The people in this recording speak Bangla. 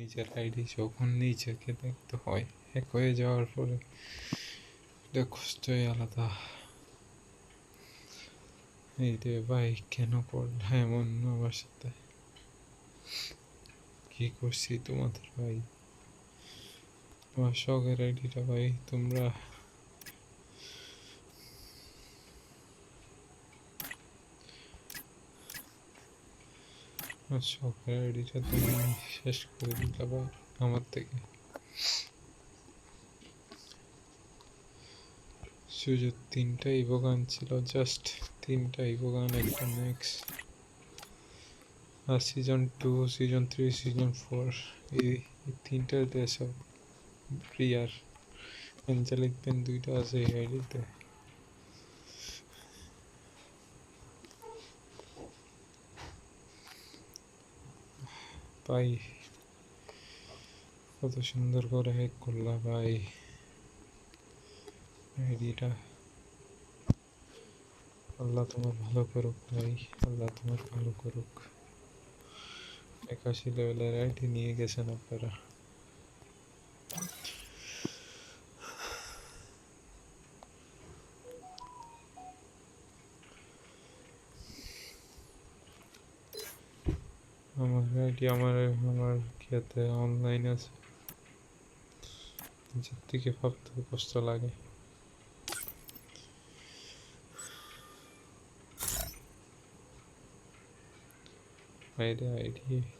নিজের আইডি যখন নিজেকে দেখতে হয়। এক হয়ে যাওয়ার পরে কষ্টই আলাদা। এই রে ভাই, কেন করলে এমন আমার সাথে? কি করছি তোমাদের ভাই? আমার শখের আইডিটা ভাই, তোমরা শখের আইডিটা তুমি শেষ করে দিলে আমার থেকে। সুযোগ তিনটা ইভোগান ছিল জাস্ট তিনটা ইভোগান, একটা ম্যাক্স আর season two season three season four এই তিনটার সব প্রিয়ার অ্যাঞ্জেলিক পেন দুইটা আছে, এই আইডিতে। ভাই কত সুন্দর করে হ্যাক করলা ভাই। আইডিটা আল্লাহ তোমার ভালো করুক ভাই, আল্লাহ তোমার ভালো করুক। একাশি লেভেলের আইডি নিয়ে গেছেন আপনারা। আমার আইডি আমার আমার খেতে অনলাইন আছে। নিজের থেকে ভাবতে কষ্ট লাগে। ID ID